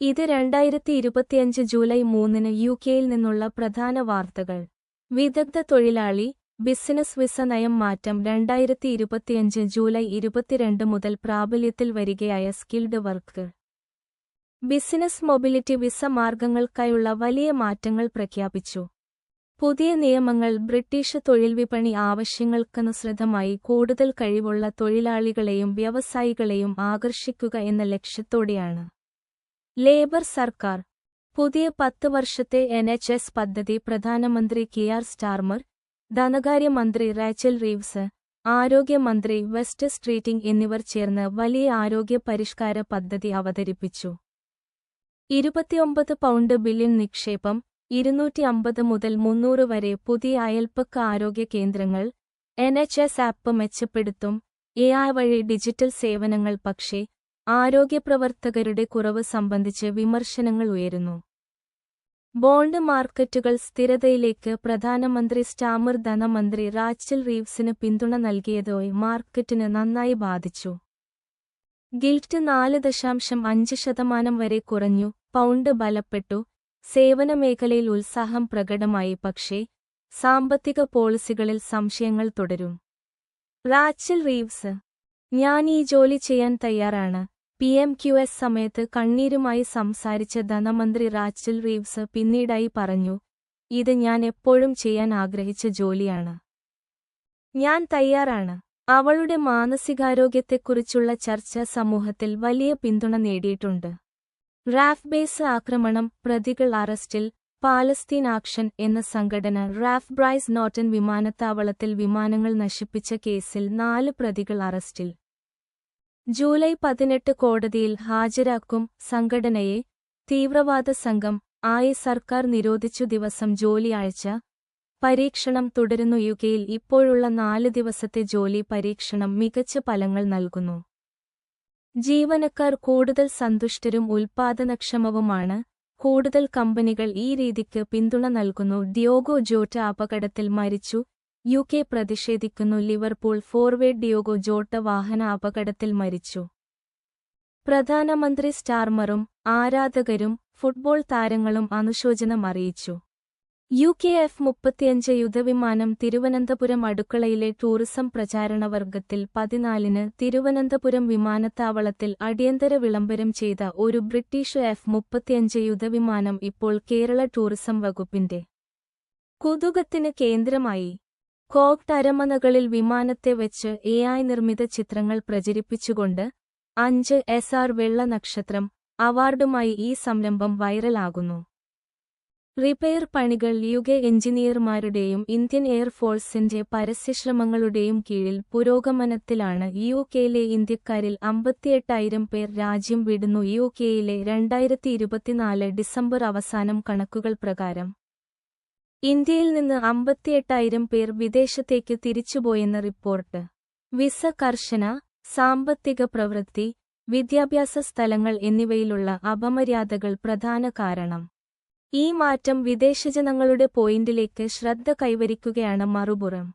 ഇത് രണ്ടായിരത്തി ഇരുപത്തിയഞ്ച് ജൂലൈ മൂന്നിന് യു കെയിൽ നിന്നുള്ള പ്രധാന വാർത്തകൾ. വിദഗ്ധ തൊഴിലാളി ബിസിനസ് വിസ നയം മാറ്റം രണ്ടായിരത്തി ഇരുപത്തിയഞ്ച് ജൂലൈ ഇരുപത്തിരണ്ട് മുതൽ പ്രാബല്യത്തിൽ വരികയായ skilled work. Business mobility visa മാർഗങ്ങൾക്കായുള്ള വലിയ മാറ്റങ്ങൾ പ്രഖ്യാപിച്ചു. പുതിയ നിയമങ്ങൾ ബ്രിട്ടീഷ് തൊഴിൽ വിപണി ആവശ്യങ്ങൾക്കനുസൃതമായി കൂടുതൽ കഴിവുള്ള തൊഴിലാളികളെയും വ്യവസായികളെയും ആകർഷിക്കുക എന്ന ലക്ഷ്യത്തോടെയാണ്. ലേബർ സർക്കാർ. പുതിയ പത്ത് വർഷത്തെ എൻ എച്ച് എസ് പദ്ധതി പ്രധാനമന്ത്രി കെ ആർ സ്റ്റാർമർ ധനകാര്യമന്ത്രി റാച്ചൽ റീവ്സ് ആരോഗ്യമന്ത്രി വെസ്റ്റ് സ്ട്രീറ്റിംഗ് എന്നിവർ ചേർന്ന് വലിയ ആരോഗ്യ പരിഷ്കാര പദ്ധതി അവതരിപ്പിച്ചു. ഇരുപത്തിയൊമ്പത് പൗണ്ട് ബില്യൺ നിക്ഷേപം ഇരുന്നൂറ്റി അമ്പത് മുതൽ മുന്നൂറ് വരെ പുതിയ അയൽപ്പക്ക ആരോഗ്യ കേന്ദ്രങ്ങൾ എൻ എച്ച് എസ് ആപ്പ് മെച്ചപ്പെടുത്തും എ വഴി ഡിജിറ്റൽ സേവനങ്ങൾ പക്ഷേ ആരോഗ്യപ്രവർത്തകരുടെ കുറവ് സംബന്ധിച്ച് വിമർശനങ്ങൾ ഉയരുന്നു. ബോണ്ട് മാർക്കറ്റുകൾ സ്ഥിരതയിലേക്ക് പ്രധാനമന്ത്രി സ്റ്റാമർ ധനമന്ത്രി റാച്ചൽ റീവ്സിന് പിന്തുണ നൽകിയതോടെ മാർക്കറ്റിന് നന്നായി ബാധിച്ചു. ഗിൽറ്റ് നാല് ദശാംശം അഞ്ച് ശതമാനം വരെ കുറഞ്ഞു പൗണ്ട് ബലപ്പെട്ടു സേവന മേഖലയിൽ ഉത്സാഹം പ്രകടമായി പക്ഷേ സാമ്പത്തിക പോളിസികളിൽ സംശയങ്ങൾ തുടരും. റാച്ചൽ റീവ്സ് ഞാൻ ഈ ജോലി ചെയ്യാൻ തയ്യാറാണ്. പി എം ക്യു എസ് സമയത്ത് കണ്ണീരുമായി സംസാരിച്ച ധനമന്ത്രി റാച്ചൽ റീവ്സ് പിന്നീടായി പറഞ്ഞു ഇത് ഞാൻ എപ്പോഴും ചെയ്യാൻ ആഗ്രഹിച്ച ജോലിയാണ്. ഞാൻ തയ്യാറാണ്. അവളുടെ മാനസികാരോഗ്യത്തെക്കുറിച്ചുള്ള ചർച്ച സമൂഹത്തിൽ വലിയ പിന്തുണ നേടിയിട്ടുണ്ട്. റാഫ് ബേസ് ആക്രമണം പ്രതികൾ അറസ്റ്റിൽ പാലസ്തീൻ ആക്ഷൻ എന്ന സംഘടന റാഫ് ബ്രൈസ് നോട്ടൻ വിമാനത്താവളത്തിൽ വിമാനങ്ങൾ നശിപ്പിച്ച കേസിൽ നാല് പ്രതികൾ അറസ്റ്റിൽ. ജൂലൈ പതിനെട്ട് കോടതിയിൽ ഹാജരാക്കും സംഘടനയെ തീവ്രവാദ സംഘം ആയി സർക്കാർ നിരോധിച്ചു ദിവസം ജോലിയാഴ്ച പരീക്ഷണം തുടരുന്നു. യുകെയിൽ ഇപ്പോഴുള്ള നാല് ദിവസത്തെ ജോലി പരീക്ഷണം മികച്ച ഫലങ്ങൾ നൽകുന്നു. ജീവനക്കാർ കൂടുതൽ സന്തുഷ്ടരും ഉൽപാദനക്ഷമവുമാണ്. കൂടുതൽ കമ്പനികൾ ഈ രീതിക്ക് പിന്തുണ നൽകുന്നു. ഡിയോഗോ ജോറ്റ അപകടത്തിൽ മരിച്ചു. യു കെ പ്രതിഷേധിക്കുന്നു. ലിവർപൂൾ ഫോർവേഡ് ഡിയോഗോ ജോട്ട വാഹന അപകടത്തിൽ മരിച്ചു. പ്രധാനമന്ത്രി സ്റ്റാർമറും ആരാധകരും ഫുട്ബോൾ താരങ്ങളും അനുശോചനം അറിയിച്ചു. യു കെ എഫ് മുപ്പത്തിയഞ്ച് യുദ്ധവിമാനം തിരുവനന്തപുരം അടുക്കളയിലെ ടൂറിസം പ്രചാരണ വർഗത്തിൽ പതിനാലിന് തിരുവനന്തപുരം വിമാനത്താവളത്തിൽ അടിയന്തര വിളംബരം ചെയ്ത ഒരു ബ്രിട്ടീഷ് എഫ് മുപ്പത്തിയഞ്ച് യുദ്ധവിമാനം ഇപ്പോൾ കേരള ടൂറിസം വകുപ്പിന്റെ കുതുകത്തിന് കേന്ദ്രമായി. കോക്ട് അരമനകളിൽ വിമാനത്തെ വെച്ച് എ നിർമ്മിത ചിത്രങ്ങൾ പ്രചരിപ്പിച്ചുകൊണ്ട് അഞ്ച് എസ് ആർ വെള്ള നക്ഷത്രം അവാർഡുമായി ഈ സംരംഭം വൈറലാകുന്നു. റിപ്പയർ പണികൾ യുഗ എഞ്ചിനീയർമാരുടെയും ഇന്ത്യൻ എയർഫോഴ്സിന്റെ പരസ്യശ്രമങ്ങളുടെയും കീഴിൽ പുരോഗമനത്തിലാണ് യു കെയിലെ ഇന്ത്യക്കാരിൽ അമ്പത്തിയെട്ടായിരം പേർ രാജ്യം വിടുന്നു. യു കെയിലെ രണ്ടായിരത്തി ഡിസംബർ അവസാനം കണക്കുകൾ പ്രകാരം ഇന്ത്യയിൽ നിന്ന് അമ്പത്തിയെട്ടായിരം പേർ വിദേശത്തേക്ക് തിരിച്ചുപോയെന്ന് റിപ്പോർട്ട്. വിസ കർശന സാമ്പത്തിക പ്രവൃത്തി വിദ്യാഭ്യാസ സ്ഥലങ്ങൾ എന്നിവയിലുള്ള അപമര്യാദകൾ പ്രധാന കാരണം. ഈ മാറ്റം വിദേശജനങ്ങളുടെ പോയിന്റിലേക്ക് ശ്രദ്ധ കൈവരിക്കുകയാണ് മറുപുറം.